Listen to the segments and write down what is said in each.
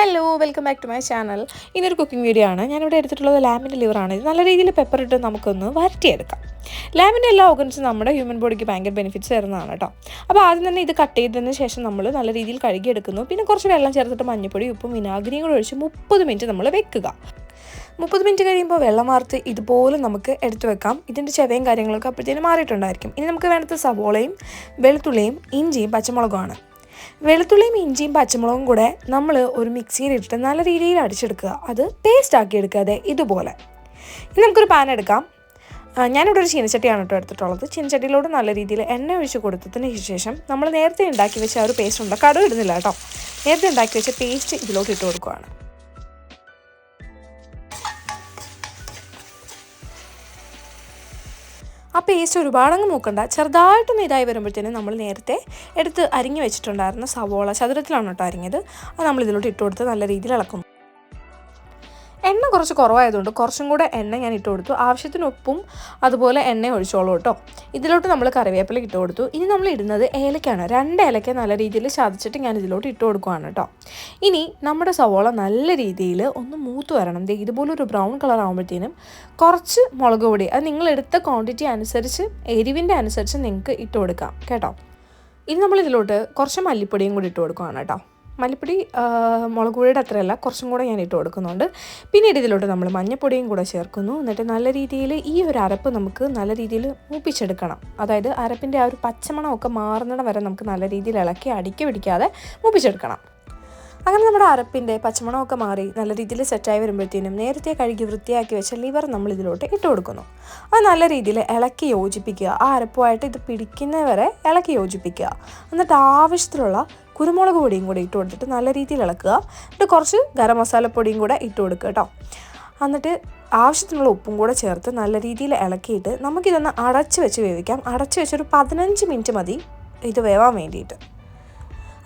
Hello welcome back to my channel ഇന്നൊരു cooking video ആണ്. ഞാനിവിടെ എടുത്തിട്ടുള്ളത് ലാമിന്റെ ലിവറാണ് ഇത് നല്ല രീതിയിൽ പെപ്പർ ഇട്ട് നമുക്കൊന്ന് വരട്ടിയെടുക്കാം. ലാമിന്റെ എല്ലാ ഓർഗൻസും നമ്മുടെ ഹ്യൂമൻ ബോഡിക്ക് ഭയങ്കര ബെനിഫിറ്റ്സ് തരുന്നതാണ് കേട്ടോ അപ്പോൾ ആദ്യം തന്നെ ഇത് കട്ട് ചെയ്തതിന് ശേഷം നമ്മൾ നല്ല രീതിയിൽ കഴുകിയെടുക്കുന്നു. പിന്നെ കുറച്ച് വെള്ളം ചേർത്തിട്ട് മഞ്ഞപ്പൊടി ഉപ്പും വിനാഗിരിയും കൂടെ ഒഴിച്ച് മുപ്പത് മിനിറ്റ് നമ്മൾ വെക്കുക. മുപ്പത് മിനിറ്റ് കഴിയുമ്പോൾ വെള്ളം വാർത്ത് ഇതുപോലെ നമുക്ക് എടുത്തു വെക്കാം. ഇതിന്റെ ചെവയും കാര്യങ്ങളൊക്കെ അപ്പോഴത്തേനും മാറിയിട്ടുണ്ടായിരിക്കും. ഇനി നമുക്ക് വേണ്ടത് സവോളയും വെളുത്തുള്ളിയും ഇഞ്ചിയും പച്ചമുളകുമാണ് വെളുത്തുള്ളിയും ഇഞ്ചിയും പച്ചമുളകും കൂടെ നമ്മൾ ഒരു മിക്സിയിലിട്ട് നല്ല രീതിയിൽ അടിച്ചെടുക്കുക. അത് പേസ്റ്റ് ആക്കി എടുക്കാതെ ഇതുപോലെ. ഇനി നമുക്കൊരു പാൻ എടുക്കാം. ഞാനിവിടെ ഒരു ചീനച്ചട്ടിയാണ് കേട്ടോ എടുത്തിട്ടുള്ളത്. ചീനച്ചട്ടിയിലൂടെ നല്ല രീതിയിൽ എണ്ണ ഒഴിച്ച് കൊടുത്തതിന് ശേഷം നമ്മൾ നേരത്തെ ഉണ്ടാക്കി വെച്ച ആ ഒരു പേസ്റ്റ് ഉണ്ട്? കടുക് ഇടുന്നില്ല കേട്ടോ. നേരത്തെ ഉണ്ടാക്കി വെച്ച പേസ്റ്റ് ഇതിലോട്ട് ഇട്ട് കൊടുക്കുകയാണ് ആ പേസ്റ്റ് ഒരുപാടങ്ങ് മൂക്കണ്ട. ചെറുതായിട്ടൊന്ന് ഇതായി വരുമ്പോഴത്തേനും നമ്മൾ നേരത്തെ എടുത്ത് അരിഞ്ഞു വെച്ചിട്ടുണ്ടായിരുന്ന സവോള ചതുരത്തിലാണ് കേട്ടോ അരിഞ്ഞത്. അത് നമ്മൾ ഇതിലോട്ട് ഇട്ട് കൊടുത്ത് നല്ല രീതിയിൽ ഇളക്കും. എണ്ണ കുറച്ച് കുറവായതുകൊണ്ട് കുറച്ചും കൂടെ എണ്ണ ഞാൻ ഇട്ട് കൊടുത്തു. ആവശ്യത്തിന് ഉപ്പും അതുപോലെ എണ്ണ ഒഴിച്ചോളൂ കേട്ടോ. ഇതിലോട്ട് നമ്മൾ കറിവേപ്പില ഇട്ട് കൊടുത്തു. ഇനി നമ്മൾ ഇടുന്നത് ഏലക്കാണ് രണ്ട് ഏലക്ക നല്ല രീതിയിൽ ചതച്ചിട്ട് ഞാൻ ഇതിലോട്ട് ഇട്ട് കൊടുക്കുകയാണ് കേട്ടോ. ഇനി നമ്മുടെ സവോള നല്ല രീതിയിൽ ഒന്ന് മൂത്ത് വരണം. ഇതുപോലെ ഒരു ബ്രൗൺ കളർ ആകുമ്പോഴത്തേനും കുറച്ച് മുളക് പൊടി അത് നിങ്ങൾ എടുത്ത ക്വാണ്ടിറ്റി അനുസരിച്ച് എരിവിന്റെ അനുസരിച്ച് നിങ്ങൾക്ക് ഇട്ട് കൊടുക്കാം കേട്ടോ. ഇനി നമ്മൾ ഇതിലോട്ട് കുറച്ച് മല്ലിപ്പൊടിയും കൂടി ഇട്ട് കൊടുക്കുകയാണ് കേട്ടോ. മല്ലിപ്പൊടി മുളക് പൊടിയുടെ അത്രയല്ല കുറച്ചും കൂടെ ഞാൻ ഇട്ട് കൊടുക്കുന്നുണ്ട്. പിന്നീട് ഇതിലോട്ട് നമ്മൾ മഞ്ഞപ്പൊടിയും കൂടെ ചേർക്കുന്നു. എന്നിട്ട് നല്ല രീതിയിൽ ഈ ഒരു അരപ്പ് നമുക്ക് നല്ല രീതിയിൽ മൂപ്പിച്ചെടുക്കണം. അതായത് അരപ്പിന്റെ ആ ഒരു പച്ചമണമൊക്കെ മാറുന്നിടം വരെ നമുക്ക് നല്ല രീതിയിൽ ഇളക്കി അടിക്കി പിടിക്കാതെ മൂപ്പിച്ചെടുക്കണം. അങ്ങനെ നമ്മുടെ അരപ്പിന്റെ പച്ചമണമൊക്കെ മാറി നല്ല രീതിയിൽ സെറ്റായി വരുമ്പോഴത്തേനും നേരത്തെ കഴുകി വൃത്തിയാക്കി വെച്ച ലിവർ നമ്മൾ ഇതിലോട്ട് ഇട്ട് കൊടുക്കുന്നു. അത് നല്ല രീതിയിൽ ഇളക്കി യോജിപ്പിക്കുക. ആ അരപ്പുമായിട്ട് ഇത് പിടിക്കുന്നവരെ ഇളക്കി യോജിപ്പിക്കുക. എന്നിട്ട് ആവശ്യത്തിലുള്ള കുരുമുളക് പൊടിയും കൂടി ഇട്ട് കൊടുത്തിട്ട് നല്ല രീതിയിൽ ഇളക്കുക. എന്നിട്ട് കുറച്ച് ഗരം മസാലപ്പൊടിയും കൂടെ ഇട്ട് കൊടുക്കുക കേട്ടോ. എന്നിട്ട് ആവശ്യത്തിനുള്ള ഉപ്പും കൂടെ ചേർത്ത് നല്ല രീതിയിൽ ഇളക്കിയിട്ട് നമുക്കിതൊന്ന് അടച്ച് വെച്ച് വേവിക്കാം. അടച്ച് വെച്ചൊരു പതിനഞ്ച് മിനിറ്റ് മതി ഇത് വേവാൻ വേണ്ടിയിട്ട്.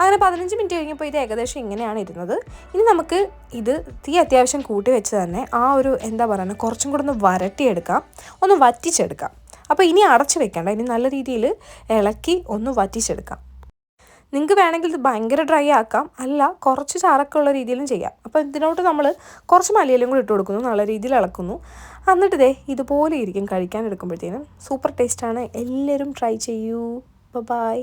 അങ്ങനെ പതിനഞ്ച് മിനിറ്റ് കഴിഞ്ഞപ്പോൾ ഇത് ഏകദേശം ഇങ്ങനെയാണ് ഇരുന്നത്. ഇനി നമുക്ക് ഇത് തീ അത്യാവശ്യം കൂട്ടി വെച്ച് തന്നെ ആ ഒരു എന്താ പറയുക കുറച്ചും കൂടെ ഒന്ന് വരട്ടിയെടുക്കാം. ഒന്ന് വറ്റിച്ചെടുക്കാം. അപ്പോൾ ഇനി അടച്ച് വെക്കേണ്ട. ഇനി നല്ല രീതിയിൽ ഇളക്കി ഒന്ന് വറ്റിച്ചെടുക്കാം. നിങ്ങൾക്ക് വേണമെങ്കിൽ ഇത് ഭയങ്കര ഡ്രൈ ആക്കാം. അല്ല കുറച്ച് ചാറൊക്കെ ഉള്ള രീതിയിലും ചെയ്യാം. അപ്പോൾ ഇതിനോട്ട് നമ്മൾ കുറച്ച് മലയിലും കൂടി ഇട്ട് കൊടുക്കുന്നു. നല്ല രീതിയിൽ ഇളക്കുന്നു. എന്നിട്ട് ദേ ഇതുപോലെ ഇരിക്കും കഴിക്കാൻ എടുക്കുമ്പോഴത്തേനും. സൂപ്പർ ടേസ്റ്റാണ്. എല്ലാവരും ട്രൈ ചെയ്യൂ. ബൈ.